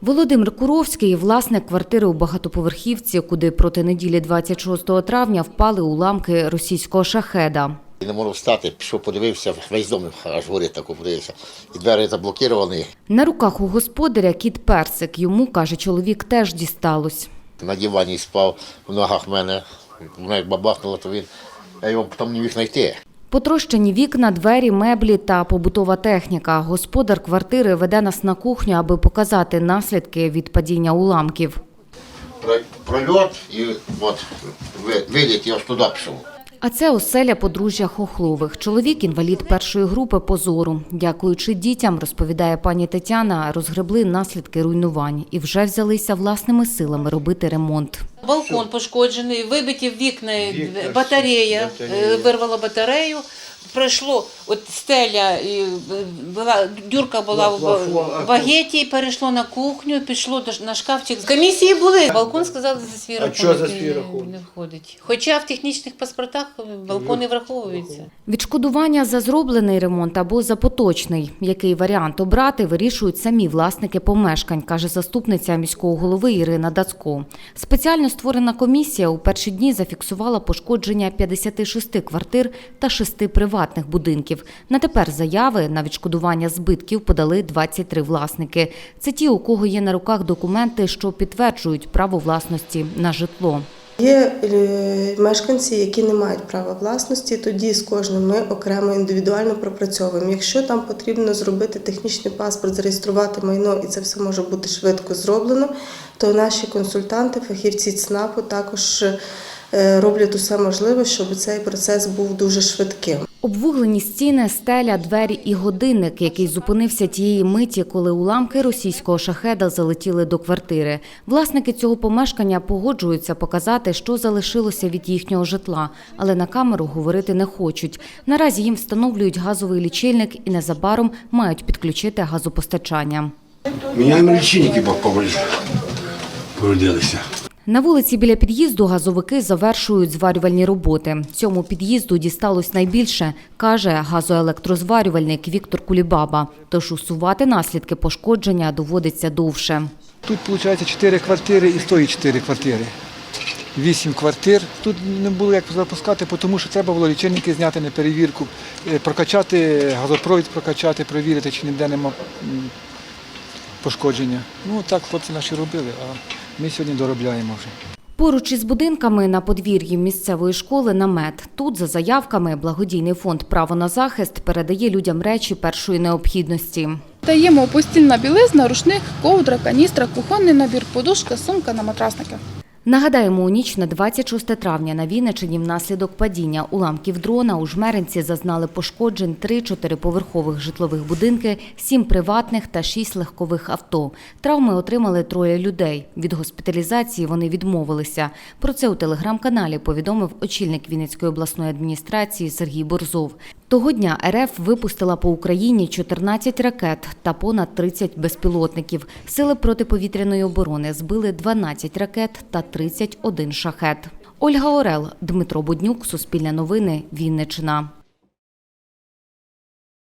Володимир Куровський – власник квартири у багатоповерхівці, куди проти неділі 26 травня впали уламки російського шахеда. Не можу встати, пішов, подивився, весь дом аж горить так подивився. І двері заблоковані. На руках у господаря кіт Персик. Йому, каже чоловік, теж дісталось. На дивані спав, в ногах мене. Воно як бабахнуло, то він. Я його потім не міг знайти. Потрощені вікна, двері, меблі та побутова техніка. Господар квартири веде нас на кухню, аби показати наслідки від падіння уламків. Прольот і от ви- виліт, я аж туди пішов. А це оселя подружжя Хохлових. Чоловік інвалід першої групи по зору. Дякуючи дітям, розповідає пані Тетяна, розгребли наслідки руйнувань і вже взялися власними силами робити ремонт. Балкон пошкоджений, вибиті вікна, батарея, е, вирвало батарею. Пройшло, от стеля, і, е, була, дюрка була в в багеті, перейшло на кухню, пішло до, на шкафчик. З комісії були. Балкон сказали за свій рахунок. що за свій рахунок? Не входить. Хоча в технічних паспортах балкони враховуються. Відшкодування за зроблений ремонт або за поточний. Який варіант обрати, вирішують самі власники помешкань, каже заступниця міського голови Ірина Дацько. Спеціально створена комісія у перші дні зафіксувала пошкодження 56 квартир та 6 приватних будинків. На тепер заяви на відшкодування збитків подали 23 власники. Це ті, у кого є на руках документи, що підтверджують право власності на житло. Є е, мешканці, які не мають права власності, тоді з кожним ми окремо індивідуально пропрацьовуємо. Якщо там потрібно зробити технічний паспорт, зареєструвати майно, і це все може бути швидко зроблено, то наші консультанти, фахівці ЦНАПу також е, роблять усе можливе, щоб цей процес був дуже швидким. Обвуглені стіни, стеля, двері і годинник, який зупинився тієї миті, коли уламки російського шахеда залетіли до квартири. Власники цього помешкання погоджуються показати, що залишилося від їхнього житла, але на камеру говорити не хочуть. Наразі їм встановлюють газовий лічильник і незабаром мають підключити газопостачання. Міняємо лічильники, бо повредилися. На вулиці біля під'їзду газовики завершують зварювальні роботи. Цьому під'їзду дісталось найбільше, каже газоелектрозварювальник Віктор Кулібаба. Тож усувати наслідки пошкодження доводиться довше. Тут виходить 4 квартири і стоїть 4 квартири. 8 квартир. Тут не було як запускати, тому що треба було лічильники зняти на перевірку, е, прокачати, газопровід прокачати, перевірити, чи ніде нема пошкодження. Ну так хлопці наші робили, ми сьогодні доробляємо вже. Поруч із будинками на подвір'ї місцевої школи намет. Тут, за заявками, благодійний фонд Право на захист передає людям речі першої необхідності. Даємо постільна білизна, рушник, ковдра, каністра, кухонний набір, подушка, сумка на матрасники. Нагадаємо, у ніч на 26 травня на Вінничині внаслідок падіння уламків дрона у Жмеринці зазнали пошкоджень три чотириповерхових житлових будинки, сім приватних та шість легкових авто. Травми отримали троє людей. Від госпіталізації вони відмовилися. Про це у телеграм-каналі повідомив очільник Вінницької обласної адміністрації Сергій Борзов. Того дня РФ випустила по Україні 14 ракет та понад 30 безпілотників. Сили протиповітряної оборони збили 12 ракет та 31 шахет. Ольга Орел, Дмитро Буднюк, Суспільне новини, Вінниччина.